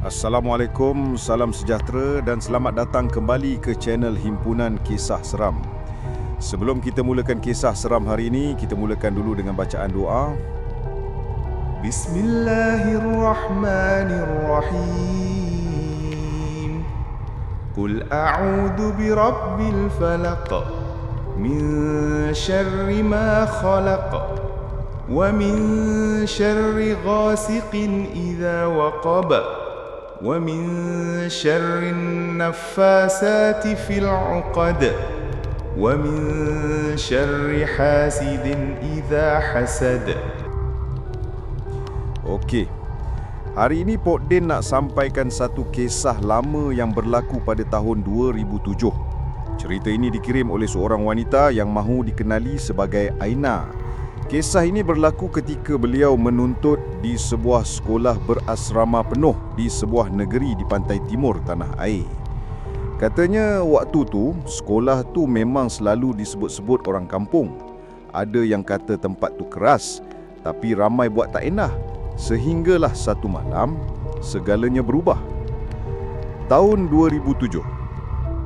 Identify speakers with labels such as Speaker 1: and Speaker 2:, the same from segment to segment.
Speaker 1: Assalamualaikum, salam sejahtera dan selamat datang kembali ke channel Himpunan Kisah Seram. Sebelum kita mulakan kisah seram hari ini, kita mulakan dulu dengan bacaan doa.
Speaker 2: Bismillahirrahmanirrahim. Qul a'udzu birabbil falaq min syarri ma khalaq wa min syarri ghasiqin idza. ومن شر النفاسات في العقد ومن شر حاسد إذا حسد
Speaker 1: Okey. Hari ini Pok Din nak sampaikan satu kisah lama yang berlaku pada tahun 2007. Cerita ini dikirim oleh seorang wanita yang mahu dikenali sebagai Aina. Kisah ini berlaku ketika beliau menuntut di sebuah sekolah berasrama penuh di sebuah negeri di pantai timur tanah air. Katanya waktu tu sekolah tu memang selalu disebut-sebut orang kampung. Ada yang kata tempat tu keras tapi ramai buat tak enak. Sehinggalah satu malam segalanya berubah. Tahun 2007.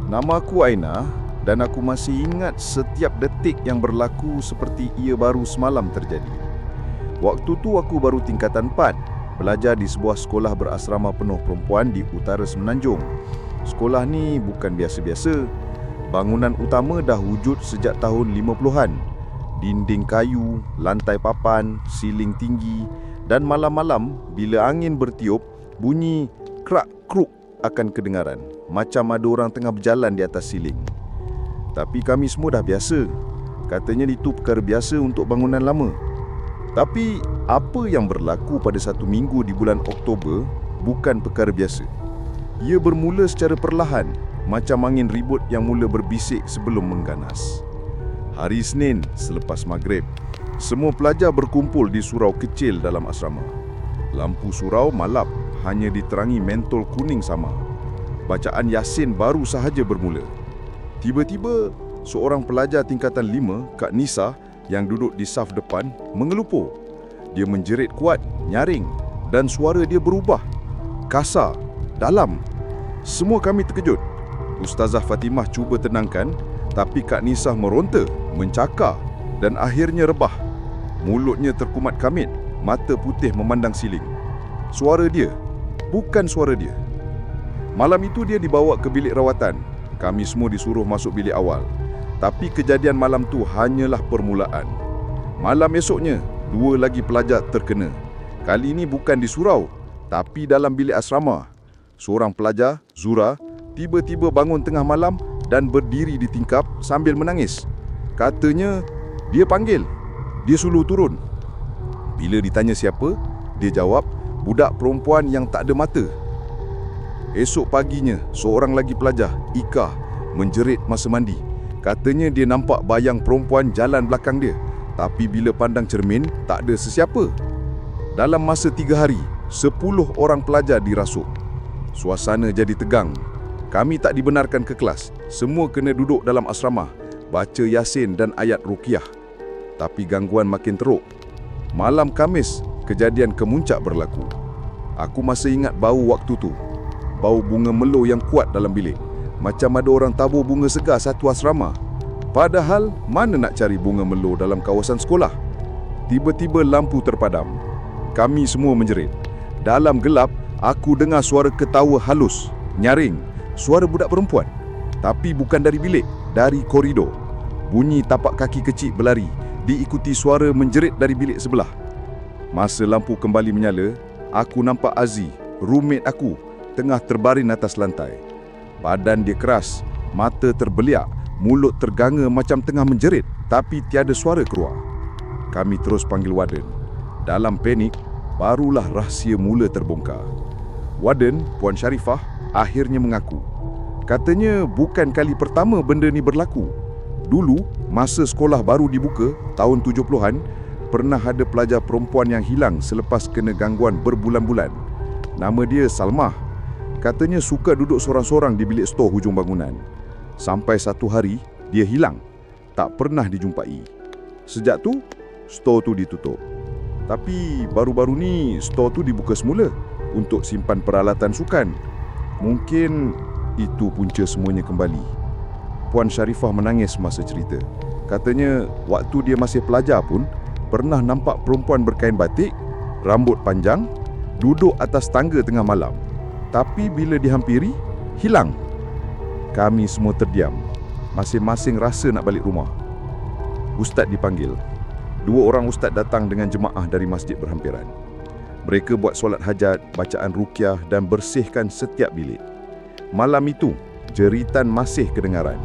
Speaker 1: Nama aku Aina dan aku masih ingat setiap detik yang berlaku seperti ia baru semalam terjadi. Waktu tu aku baru tingkatan 4, belajar di sebuah sekolah berasrama penuh perempuan di utara Semenanjung. Sekolah ni bukan biasa-biasa. Bangunan utama dah wujud sejak tahun 50-an. Dinding kayu, lantai papan, siling tinggi dan malam-malam bila angin bertiup, bunyi krak-kruk akan kedengaran macam ada orang tengah berjalan di atas siling. Tapi kami semua dah biasa. Katanya itu perkara biasa untuk bangunan lama. Tapi apa yang berlaku pada satu minggu di bulan Oktober bukan perkara biasa. Ia bermula secara perlahan, macam angin ribut yang mula berbisik sebelum mengganas. Hari Isnin selepas maghrib, semua pelajar berkumpul di surau kecil dalam asrama. Lampu surau malap hanya diterangi mentol kuning sama. Bacaan Yasin baru sahaja bermula. Tiba-tiba, seorang pelajar tingkatan lima, Kak Nisa, yang duduk di saf depan, mengelupur. Dia menjerit kuat, nyaring dan suara dia berubah. Kasar, dalam. Semua kami terkejut. Ustazah Fatimah cuba tenangkan, tapi Kak Nisa meronta, mencakar dan akhirnya rebah. Mulutnya terkumat kamit, mata putih memandang siling. Suara dia, bukan suara dia. Malam itu dia dibawa ke bilik rawatan kami semua disuruh masuk bilik awal. Tapi kejadian malam tu hanyalah permulaan. Malam esoknya, dua lagi pelajar terkena. Kali ini bukan di surau, tapi dalam bilik asrama. Seorang pelajar, Zura, tiba-tiba bangun tengah malam dan berdiri di tingkap sambil menangis. Katanya, dia panggil. Dia suluh turun. Bila ditanya siapa, dia jawab, budak perempuan yang tak ada mata. Esok paginya, seorang lagi pelajar, Ika, menjerit masa mandi. Katanya dia nampak bayang perempuan jalan belakang dia. Tapi bila pandang cermin, tak ada sesiapa. Dalam masa tiga hari, sepuluh orang pelajar dirasuk. Suasana jadi tegang. Kami tak dibenarkan ke kelas. Semua kena duduk dalam asrama, baca Yasin dan ayat Rukiah. Tapi gangguan makin teruk. Malam Kamis, kejadian kemuncak berlaku. Aku masih ingat bau waktu tu bau bunga melo yang kuat dalam bilik. Macam ada orang tabur bunga segar satu asrama. Padahal, mana nak cari bunga melo dalam kawasan sekolah? Tiba-tiba lampu terpadam. Kami semua menjerit. Dalam gelap, aku dengar suara ketawa halus, nyaring, suara budak perempuan. Tapi bukan dari bilik, dari koridor. Bunyi tapak kaki kecil berlari, diikuti suara menjerit dari bilik sebelah. Masa lampu kembali menyala, aku nampak Azi, roommate aku, tengah terbaring atas lantai. Badan dia keras, mata terbeliak, mulut terganga macam tengah menjerit tapi tiada suara keluar. Kami terus panggil Warden. Dalam panik, barulah rahsia mula terbongkar. Warden, Puan Sharifah, akhirnya mengaku. Katanya bukan kali pertama benda ni berlaku. Dulu, masa sekolah baru dibuka, tahun 70-an, pernah ada pelajar perempuan yang hilang selepas kena gangguan berbulan-bulan. Nama dia Salmah Katanya suka duduk sorang-sorang di bilik stor hujung bangunan. Sampai satu hari, dia hilang. Tak pernah dijumpai. Sejak tu, stor tu ditutup. Tapi baru-baru ni, stor tu dibuka semula. untuk simpan peralatan sukan. Mungkin itu punca semuanya kembali. Puan Sharifah menangis masa cerita. Katanya waktu dia masih pelajar pun pernah nampak perempuan berkain batik, rambut panjang, duduk atas tangga tengah malam. Tapi bila dihampiri, hilang. Kami semua terdiam. Masing-masing rasa nak balik rumah. Ustaz dipanggil. Dua orang ustaz datang dengan jemaah dari masjid berhampiran. Mereka buat solat hajat, bacaan rukyah dan bersihkan setiap bilik. Malam itu, jeritan masih kedengaran.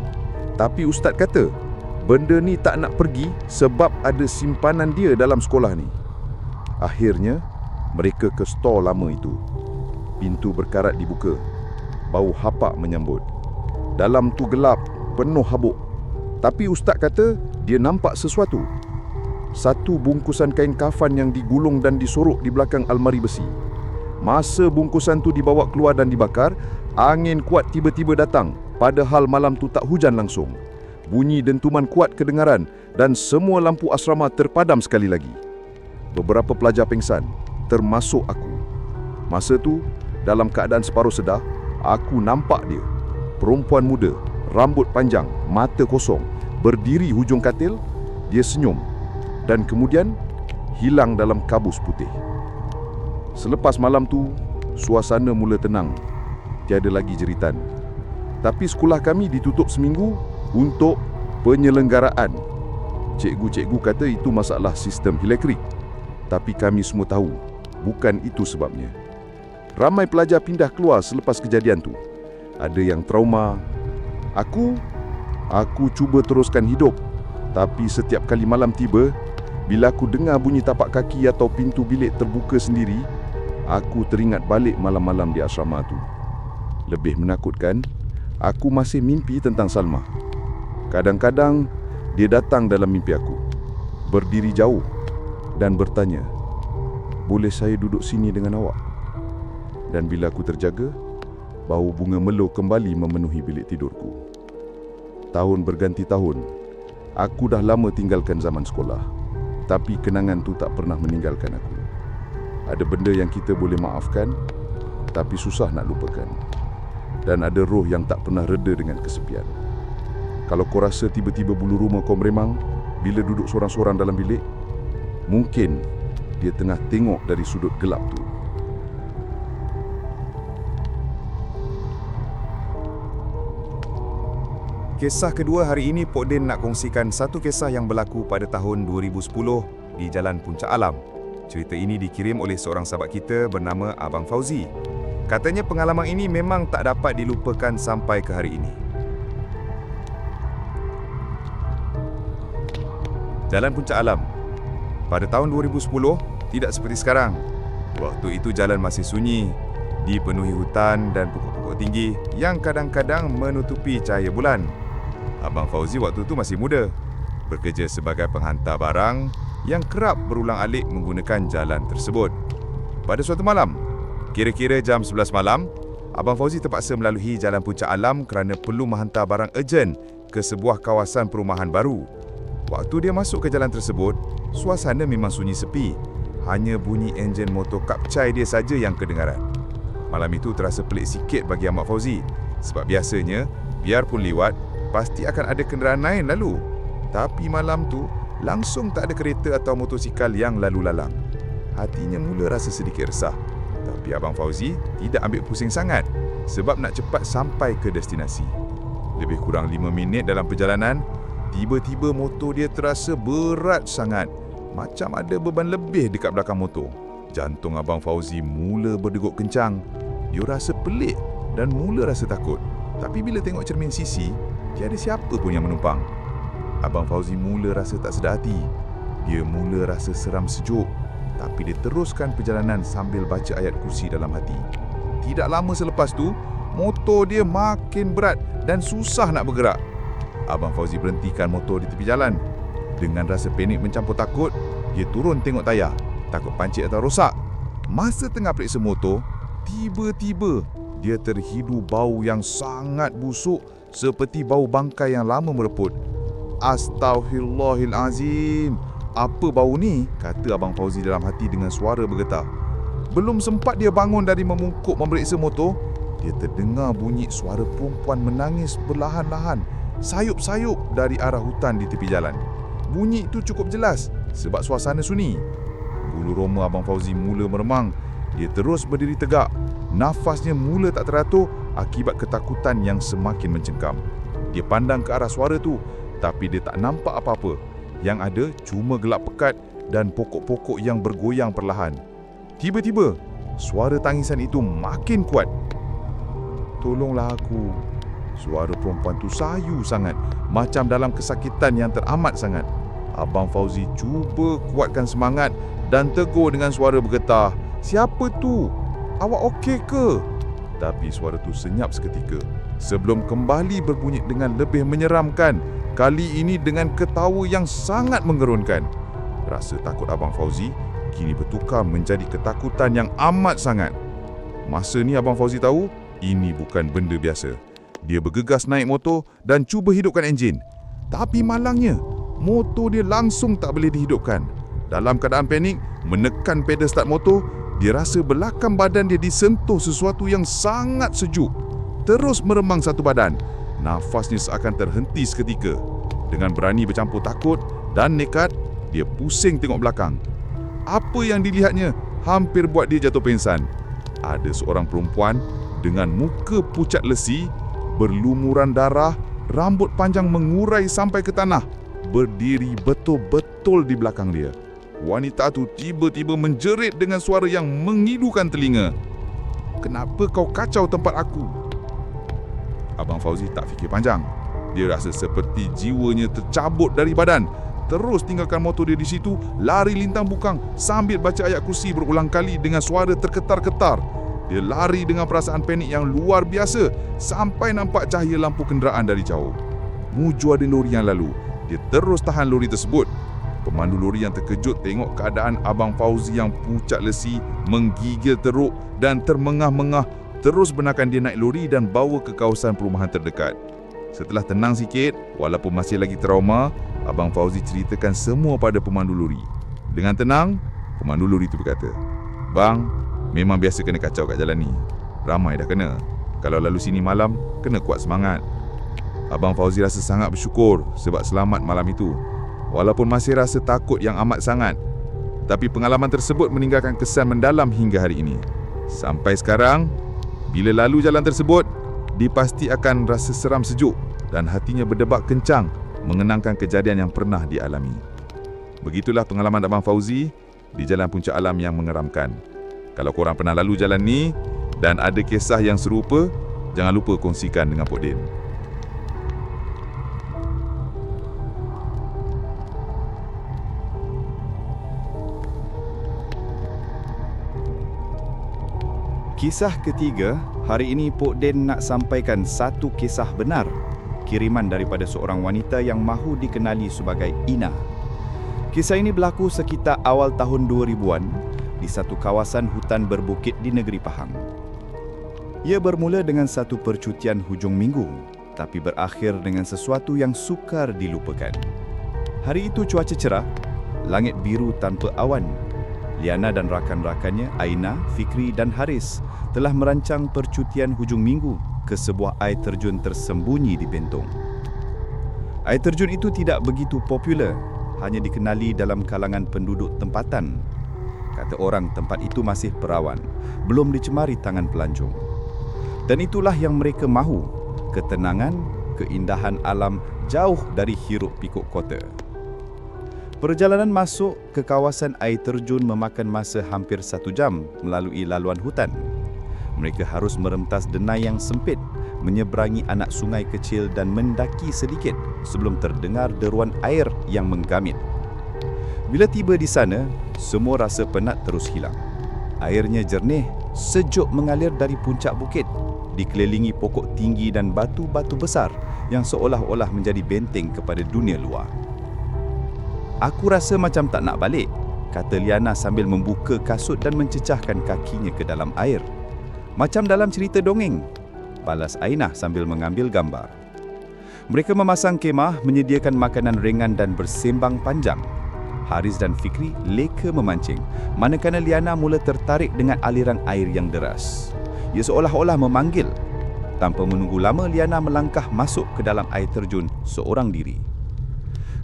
Speaker 1: Tapi ustaz kata, benda ni tak nak pergi sebab ada simpanan dia dalam sekolah ni. Akhirnya, mereka ke stor lama itu. Pintu berkarat dibuka. Bau hapak menyambut. Dalam tu gelap, penuh habuk. Tapi ustaz kata dia nampak sesuatu. Satu bungkusan kain kafan yang digulung dan disorok di belakang almari besi. Masa bungkusan tu dibawa keluar dan dibakar, angin kuat tiba-tiba datang padahal malam tu tak hujan langsung. Bunyi dentuman kuat kedengaran dan semua lampu asrama terpadam sekali lagi. Beberapa pelajar pingsan, termasuk aku. Masa tu, dalam keadaan separuh sedar, aku nampak dia. Perempuan muda, rambut panjang, mata kosong, berdiri hujung katil, dia senyum dan kemudian hilang dalam kabus putih. Selepas malam tu, suasana mula tenang. Tiada lagi jeritan. Tapi sekolah kami ditutup seminggu untuk penyelenggaraan. Cikgu-cikgu kata itu masalah sistem elektrik. Tapi kami semua tahu, bukan itu sebabnya. Ramai pelajar pindah keluar selepas kejadian tu. Ada yang trauma. Aku, aku cuba teruskan hidup. Tapi setiap kali malam tiba, bila aku dengar bunyi tapak kaki atau pintu bilik terbuka sendiri, aku teringat balik malam-malam di asrama tu. Lebih menakutkan, aku masih mimpi tentang Salma. Kadang-kadang, dia datang dalam mimpi aku. Berdiri jauh dan bertanya, boleh saya duduk sini dengan awak? Dan bila aku terjaga, bau bunga melo kembali memenuhi bilik tidurku. Tahun berganti tahun, aku dah lama tinggalkan zaman sekolah. Tapi kenangan tu tak pernah meninggalkan aku. Ada benda yang kita boleh maafkan, tapi susah nak lupakan. Dan ada roh yang tak pernah reda dengan kesepian. Kalau kau rasa tiba-tiba bulu rumah kau meremang bila duduk seorang-seorang dalam bilik, mungkin dia tengah tengok dari sudut gelap tu.
Speaker 3: Kisah kedua hari ini Pok Din nak kongsikan satu kisah yang berlaku pada tahun 2010 di Jalan Puncak Alam. Cerita ini dikirim oleh seorang sahabat kita bernama Abang Fauzi. Katanya pengalaman ini memang tak dapat dilupakan sampai ke hari ini. Jalan Puncak Alam. Pada tahun 2010, tidak seperti sekarang. Waktu itu jalan masih sunyi, dipenuhi hutan dan pokok-pokok tinggi yang kadang-kadang menutupi cahaya bulan. Abang Fauzi waktu itu masih muda, bekerja sebagai penghantar barang yang kerap berulang-alik menggunakan jalan tersebut. Pada suatu malam, kira-kira jam 11 malam, Abang Fauzi terpaksa melalui jalan puncak alam kerana perlu menghantar barang ejen ke sebuah kawasan perumahan baru. Waktu dia masuk ke jalan tersebut, suasana memang sunyi sepi. Hanya bunyi enjin motor kapcai dia saja yang kedengaran. Malam itu terasa pelik sikit bagi Ahmad Fauzi sebab biasanya biarpun lewat pasti akan ada kenderaan lain lalu. Tapi malam tu langsung tak ada kereta atau motosikal yang lalu lalang. Hatinya mula rasa sedikit resah. Tapi Abang Fauzi tidak ambil pusing sangat sebab nak cepat sampai ke destinasi. Lebih kurang 5 minit dalam perjalanan, tiba-tiba motor dia terasa berat sangat. Macam ada beban lebih dekat belakang motor. Jantung Abang Fauzi mula berdegup kencang. Dia rasa pelik dan mula rasa takut. Tapi bila tengok cermin sisi, tiada siapa pun yang menumpang. Abang Fauzi mula rasa tak sedar hati. Dia mula rasa seram sejuk. Tapi dia teruskan perjalanan sambil baca ayat kursi dalam hati. Tidak lama selepas tu, motor dia makin berat dan susah nak bergerak. Abang Fauzi berhentikan motor di tepi jalan. Dengan rasa panik mencampur takut, dia turun tengok tayar. Takut pancit atau rosak. Masa tengah periksa motor, tiba-tiba dia terhidu bau yang sangat busuk seperti bau bangkai yang lama mereput. Astaghfirullahalazim. Apa bau ni? Kata Abang Fauzi dalam hati dengan suara bergetar.
Speaker 1: Belum sempat dia bangun dari memungkuk memeriksa motor, dia terdengar bunyi suara perempuan menangis perlahan-lahan, sayup-sayup dari arah hutan di tepi jalan. Bunyi itu cukup jelas sebab suasana sunyi. Bulu roma Abang Fauzi mula meremang. Dia terus berdiri tegak. Nafasnya mula tak teratur akibat ketakutan yang semakin mencengkam. Dia pandang ke arah suara tu, tapi dia tak nampak apa-apa. Yang ada cuma gelap pekat dan pokok-pokok yang bergoyang perlahan. Tiba-tiba, suara tangisan itu makin kuat. Tolonglah aku. Suara perempuan tu sayu sangat, macam dalam kesakitan yang teramat sangat. Abang Fauzi cuba kuatkan semangat dan tegur dengan suara bergetar. Siapa tu? Awak okey ke? Tapi suara tu senyap seketika. Sebelum kembali berbunyi dengan lebih menyeramkan. Kali ini dengan ketawa yang sangat mengerunkan. Rasa takut Abang Fauzi kini bertukar menjadi ketakutan yang amat sangat. Masa ni Abang Fauzi tahu, ini bukan benda biasa. Dia bergegas naik motor dan cuba hidupkan enjin. Tapi malangnya, motor dia langsung tak boleh dihidupkan. Dalam keadaan panik, menekan pedal start motor, dia rasa belakang badan dia disentuh sesuatu yang sangat sejuk. Terus meremang satu badan. Nafasnya seakan terhenti seketika. Dengan berani bercampur takut dan nekat, dia pusing tengok belakang. Apa yang dilihatnya hampir buat dia jatuh pingsan. Ada seorang perempuan dengan muka pucat lesi, berlumuran darah, rambut panjang mengurai sampai ke tanah, berdiri betul-betul di belakang dia. Wanita tu tiba-tiba menjerit dengan suara yang mengilukan telinga. Kenapa kau kacau tempat aku? Abang Fauzi tak fikir panjang. Dia rasa seperti jiwanya tercabut dari badan. Terus tinggalkan motor dia di situ, lari lintang bukang sambil baca ayat kursi berulang kali dengan suara terketar-ketar. Dia lari dengan perasaan panik yang luar biasa sampai nampak cahaya lampu kenderaan dari jauh. Muju ada lori yang lalu. Dia terus tahan lori tersebut. Pemandu lori yang terkejut tengok keadaan Abang Fauzi yang pucat lesi, menggigil teruk dan termengah-mengah terus benarkan dia naik lori dan bawa ke kawasan perumahan terdekat. Setelah tenang sikit, walaupun masih lagi trauma, Abang Fauzi ceritakan semua pada pemandu lori. Dengan tenang, pemandu lori itu berkata, Bang, memang biasa kena kacau kat jalan ni. Ramai dah kena. Kalau lalu sini malam, kena kuat semangat. Abang Fauzi rasa sangat bersyukur sebab selamat malam itu. Walaupun masih rasa takut yang amat sangat. Tapi pengalaman tersebut meninggalkan kesan mendalam hingga hari ini. Sampai sekarang, bila lalu jalan tersebut, dia pasti akan rasa seram sejuk dan hatinya berdebak kencang mengenangkan kejadian yang pernah dialami. Begitulah pengalaman Abang Fauzi di Jalan Puncak Alam yang mengeramkan. Kalau korang pernah lalu jalan ni dan ada kisah yang serupa, jangan lupa kongsikan dengan Pok Din.
Speaker 4: Kisah ketiga, hari ini Pok Den nak sampaikan satu kisah benar. Kiriman daripada seorang wanita yang mahu dikenali sebagai Ina. Kisah ini berlaku sekitar awal tahun 2000-an di satu kawasan hutan berbukit di negeri Pahang. Ia bermula dengan satu percutian hujung minggu, tapi berakhir dengan sesuatu yang sukar dilupakan. Hari itu cuaca cerah, langit biru tanpa awan Liana dan rakan-rakannya, Aina, Fikri dan Haris, telah merancang percutian hujung minggu ke sebuah air terjun tersembunyi di Bentong. Air terjun itu tidak begitu popular, hanya dikenali dalam kalangan penduduk tempatan. Kata orang tempat itu masih perawan, belum dicemari tangan pelancong. Dan itulah yang mereka mahu, ketenangan, keindahan alam jauh dari hiruk pikuk kota. Perjalanan masuk ke kawasan air terjun memakan masa hampir satu jam melalui laluan hutan. Mereka harus meremtas denai yang sempit, menyeberangi anak sungai kecil dan mendaki sedikit sebelum terdengar deruan air yang menggamit. Bila tiba di sana, semua rasa penat terus hilang. Airnya jernih, sejuk mengalir dari puncak bukit, dikelilingi pokok tinggi dan batu-batu besar yang seolah-olah menjadi benteng kepada dunia luar. Aku rasa macam tak nak balik, kata Liana sambil membuka kasut dan mencecahkan kakinya ke dalam air. Macam dalam cerita dongeng, balas Aina sambil mengambil gambar. Mereka memasang kemah, menyediakan makanan ringan dan bersembang panjang. Haris dan Fikri leka memancing, manakala Liana mula tertarik dengan aliran air yang deras. Ia seolah-olah memanggil. Tanpa menunggu lama, Liana melangkah masuk ke dalam air terjun seorang diri.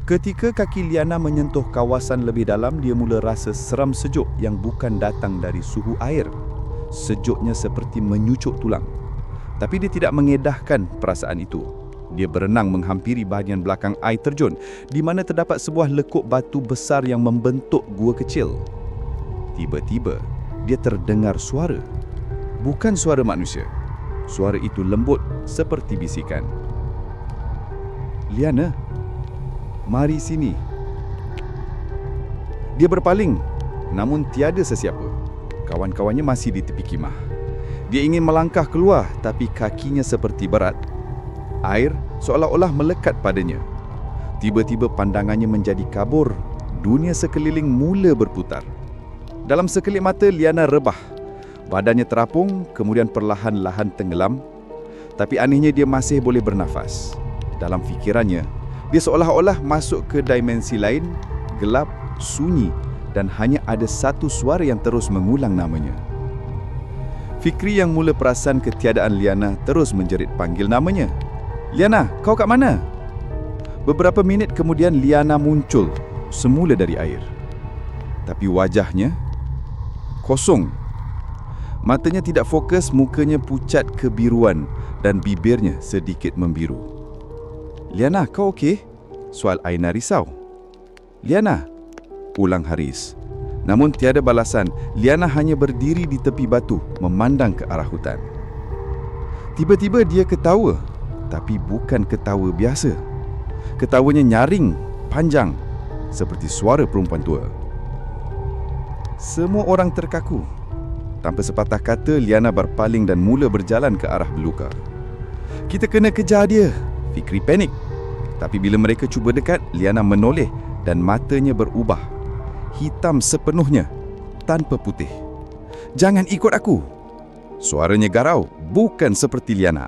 Speaker 4: Ketika kaki Liana menyentuh kawasan lebih dalam, dia mula rasa seram sejuk yang bukan datang dari suhu air. Sejuknya seperti menyucuk tulang. Tapi dia tidak mengedahkan perasaan itu. Dia berenang menghampiri bahagian belakang air terjun di mana terdapat sebuah lekuk batu besar yang membentuk gua kecil. Tiba-tiba, dia terdengar suara. Bukan suara manusia. Suara itu lembut seperti bisikan. Liana, mari sini. Dia berpaling, namun tiada sesiapa. Kawan-kawannya masih di tepi kemah. Dia ingin melangkah keluar, tapi kakinya seperti berat. Air seolah-olah melekat padanya. Tiba-tiba pandangannya menjadi kabur. Dunia sekeliling mula berputar. Dalam sekelip mata, Liana rebah. Badannya terapung, kemudian perlahan-lahan tenggelam. Tapi anehnya dia masih boleh bernafas. Dalam fikirannya, dia seolah-olah masuk ke dimensi lain, gelap, sunyi dan hanya ada satu suara yang terus mengulang namanya. Fikri yang mula perasan ketiadaan Liana terus menjerit panggil namanya. Liana, kau kat mana? Beberapa minit kemudian Liana muncul semula dari air. Tapi wajahnya kosong. Matanya tidak fokus, mukanya pucat kebiruan dan bibirnya sedikit membiru. Liana, kau okey? Soal Aina risau. Liana, ulang Haris. Namun tiada balasan, Liana hanya berdiri di tepi batu memandang ke arah hutan. Tiba-tiba dia ketawa, tapi bukan ketawa biasa. Ketawanya nyaring, panjang, seperti suara perempuan tua. Semua orang terkaku. Tanpa sepatah kata, Liana berpaling dan mula berjalan ke arah beluka. Kita kena kejar dia. Fikri panik. Tapi bila mereka cuba dekat, Liana menoleh dan matanya berubah. Hitam sepenuhnya, tanpa putih. Jangan ikut aku. Suaranya garau, bukan seperti Liana.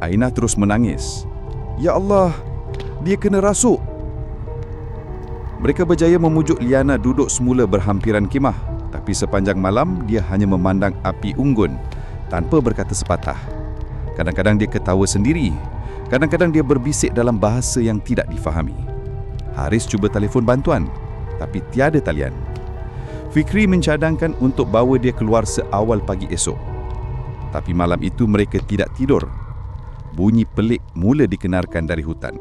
Speaker 4: Aina terus menangis. Ya Allah, dia kena rasuk. Mereka berjaya memujuk Liana duduk semula berhampiran kemah. Tapi sepanjang malam, dia hanya memandang api unggun tanpa berkata sepatah. Kadang-kadang dia ketawa sendiri. Kadang-kadang dia berbisik dalam bahasa yang tidak difahami. Haris cuba telefon bantuan, tapi tiada talian. Fikri mencadangkan untuk bawa dia keluar seawal pagi esok. Tapi malam itu mereka tidak tidur. Bunyi pelik mula dikenarkan dari hutan.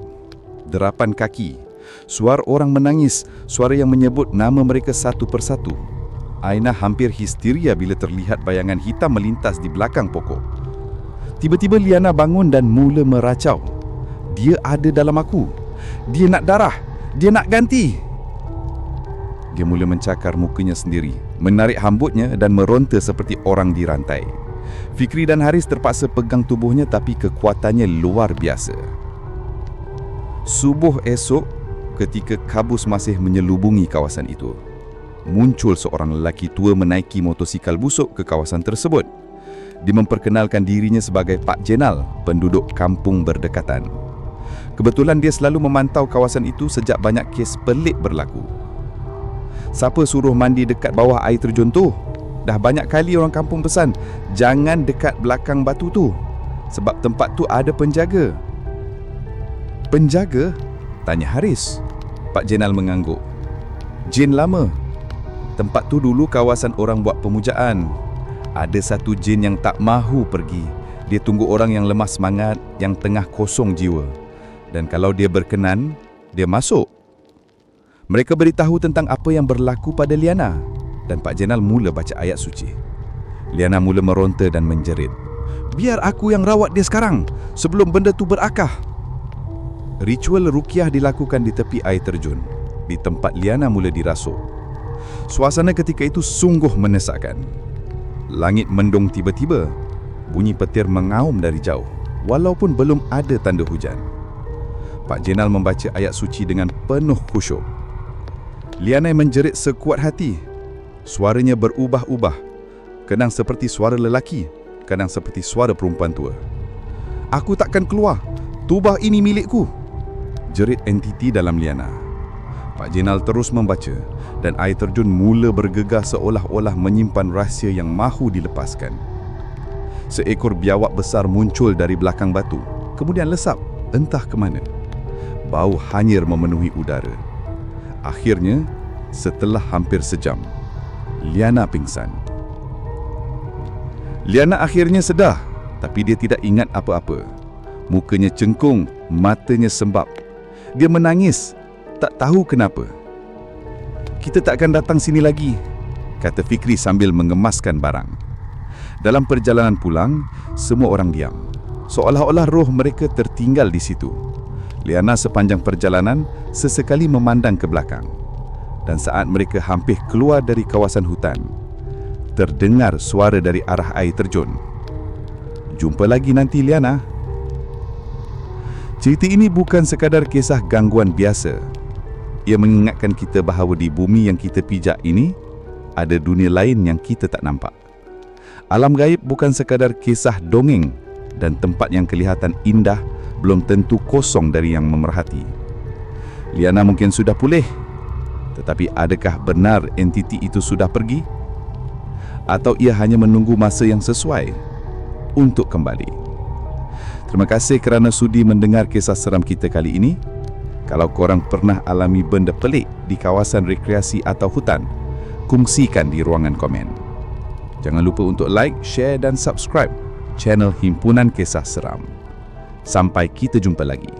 Speaker 4: Derapan kaki, suara orang menangis, suara yang menyebut nama mereka satu persatu. Aina hampir histeria bila terlihat bayangan hitam melintas di belakang pokok. Tiba-tiba Liana bangun dan mula meracau. Dia ada dalam aku. Dia nak darah. Dia nak ganti. Dia mula mencakar mukanya sendiri, menarik hambutnya dan meronta seperti orang dirantai. Fikri dan Haris terpaksa pegang tubuhnya tapi kekuatannya luar biasa. Subuh esok, ketika kabus masih menyelubungi kawasan itu, muncul seorang lelaki tua menaiki motosikal busuk ke kawasan tersebut. Dia memperkenalkan dirinya sebagai Pak Jenal, penduduk kampung berdekatan. Kebetulan dia selalu memantau kawasan itu sejak banyak kes pelik berlaku. Siapa suruh mandi dekat bawah air terjun tu? Dah banyak kali orang kampung pesan, jangan dekat belakang batu tu. Sebab tempat tu ada penjaga. Penjaga? Tanya Haris. Pak Jenal mengangguk. Jin lama. Tempat tu dulu kawasan orang buat pemujaan. Ada satu jin yang tak mahu pergi. Dia tunggu orang yang lemah semangat, yang tengah kosong jiwa. Dan kalau dia berkenan, dia masuk. Mereka beritahu tentang apa yang berlaku pada Liana dan Pak Jenal mula baca ayat suci. Liana mula meronta dan menjerit. Biar aku yang rawat dia sekarang sebelum benda tu berakah. Ritual rukiah dilakukan di tepi air terjun, di tempat Liana mula dirasuk. Suasana ketika itu sungguh menesakkan. Langit mendung tiba-tiba, bunyi petir mengaum dari jauh, walaupun belum ada tanda hujan. Pak Jenal membaca ayat suci dengan penuh khusyuk. Liana menjerit sekuat hati. Suaranya berubah-ubah. Kadang seperti suara lelaki, kadang seperti suara perempuan tua. Aku takkan keluar. Tubah ini milikku. Jerit entiti dalam Liana. Pak Jenal terus membaca dan air terjun mula bergegar seolah-olah menyimpan rahsia yang mahu dilepaskan. Seekor biawak besar muncul dari belakang batu, kemudian lesap entah ke mana. Bau hanyir memenuhi udara. Akhirnya, setelah hampir sejam, Liana pingsan. Liana akhirnya sedar, tapi dia tidak ingat apa-apa. Mukanya cengkung, matanya sembab. Dia menangis, tak tahu kenapa. Kita tak akan datang sini lagi, kata Fikri sambil mengemaskan barang. Dalam perjalanan pulang, semua orang diam. Seolah-olah roh mereka tertinggal di situ. Liana sepanjang perjalanan sesekali memandang ke belakang. Dan saat mereka hampir keluar dari kawasan hutan, terdengar suara dari arah air terjun. Jumpa lagi nanti Liana. Cerita ini bukan sekadar kisah gangguan biasa. Ia mengingatkan kita bahawa di bumi yang kita pijak ini ada dunia lain yang kita tak nampak. Alam gaib bukan sekadar kisah dongeng dan tempat yang kelihatan indah belum tentu kosong dari yang memerhati. Liana mungkin sudah pulih, tetapi adakah benar entiti itu sudah pergi? Atau ia hanya menunggu masa yang sesuai untuk kembali? Terima kasih kerana sudi mendengar kisah seram kita kali ini. Kalau korang pernah alami benda pelik di kawasan rekreasi atau hutan, kongsikan di ruangan komen. Jangan lupa untuk like, share dan subscribe channel Himpunan Kisah Seram. Sampai kita jumpa lagi.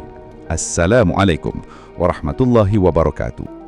Speaker 4: Assalamualaikum warahmatullahi wabarakatuh.